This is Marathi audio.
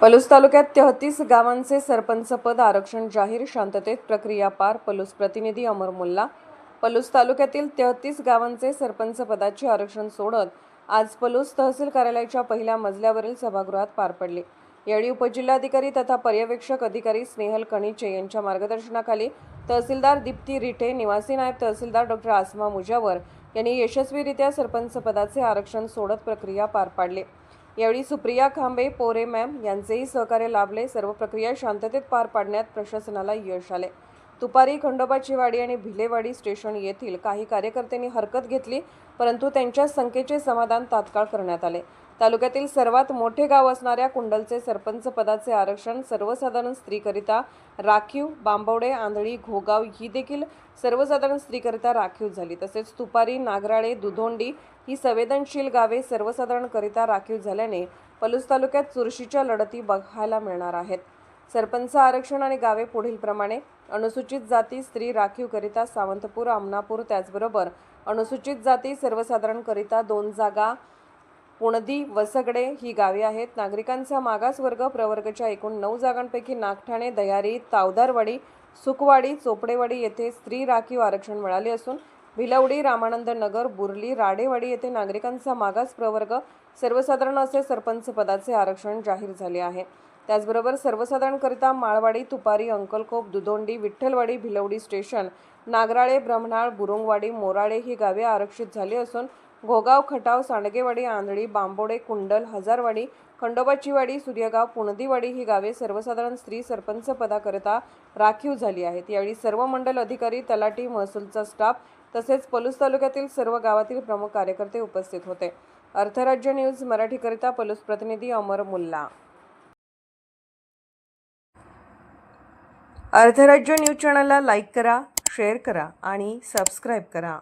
पलूस तालुक्यात तेहतीस गावांचे सरपंच पद आरक्षण जाहीर शांततेत प्रक्रिया पार पलूस प्रतिनिधी अमर मुल्ला. पलूस तालुक्यातील तेहतीस गावांचे सरपंच पदाचे आरक्षण सोडत आज पलूस तहसील कार्यालयाच्या पहिल्या मजल्यावरील सभागृहात पार पडले. यावेळी उपजिल्हाधिकारी तथा पर्यवेक्षक अधिकारी स्नेहल कणिचे यांच्या मार्गदर्शनाखाली तहसीलदार दीप्ती रिठे निवासी नायब तहसीलदार डॉक्टर आसमा मुजावर यांनी यशस्वीरित्या सरपंच पदाचे आरक्षण सोडत प्रक्रिया पार पाडली. यावेळी सुप्रिया खांबे पोरे मॅम यांचेही सहकार्य लाभले. सर्व प्रक्रिया शांततेत पार पाडण्यात प्रशासनाला यश आले. दुपारी खंडोबाची वाडी आणि भिलेवाडी स्टेशन येथील काही कार्यकर्त्यांनी हरकत घेतली परंतु त्यांच्या संख्येचे समाधान तात्काळ करण्यात आले. तालुक्यातील सर्वात मोठे गाव असणाऱ्या कुंडलचे सरपंच पदाचे आरक्षण सर्वसाधारण स्त्रीकरिता राखीव बांबवडे आंधळी घोगाव ही देखील सर्वसाधारण स्त्रीकरिता राखीव झाली. तसेच तुपारी नागराळे दुधोंडी ही संवेदनशील गावे सर्वसाधारणकरिता राखीव झाल्याने पलूस तालुक्यात चुरशीच्या लढती बघायला मिळणार आहेत. सरपंच आरक्षण आणि गावे पुढीलप्रमाणे अनुसूचित जाती स्त्री राखीवकरिता सावंतपूर आमनापूर त्याचबरोबर अनुसूचित जाती सर्वसाधारणकरिता दोन जागा पुणदी वसगडे ही गावे आहेत. नागरिकांचा मागास वर्ग प्रवर्गच्या एकूण नऊ जागांपैकी नागठाणे दयारी तावदारवाडी सुकवाडी चोपडेवाडी येथे स्त्री राखीव आरक्षण मिळाले असून भिलवडी रामानंद नगर बुर्ली राडेवाडी येथे नागरिकांचा मागास प्रवर्ग सर्वसाधारण असे सरपंच पदाचे आरक्षण जाहीर झाले आहे. त्याचबरोबर सर्वसाधारणकरिता माळवाडी तुपारी अंकलकोप दुधोंडी विठ्ठलवाडी भिलवडी स्टेशन नागराळे ब्रह्मनाळ बुरुंगवाडी मोराळे ही गावे आरक्षित झाली असून घोगाव खटाव सांडगेवाडी आंधळी बांबोडे कुंडल हजारवाडी खंडोबाचीवाडी सूर्यगाव पुणदीवाडी ही गावे सर्वसाधारण स्त्री सरपंच पदाकरिता राखीव झाली आहेत. यावेळी सर्व मंडल अधिकारी तलाठी महसूलचा स्टाफ तसेच पलूस तालुक्यातील सर्व गावातील प्रमुख कार्यकर्ते उपस्थित होते. अर्थराज्य न्यूज मराठीकरिता पलूस प्रतिनिधी अमर मुल्ला. अर्थराज्य न्यूज चॅनलला लाईक करा शेअर करा आणि सबस्क्राईब करा.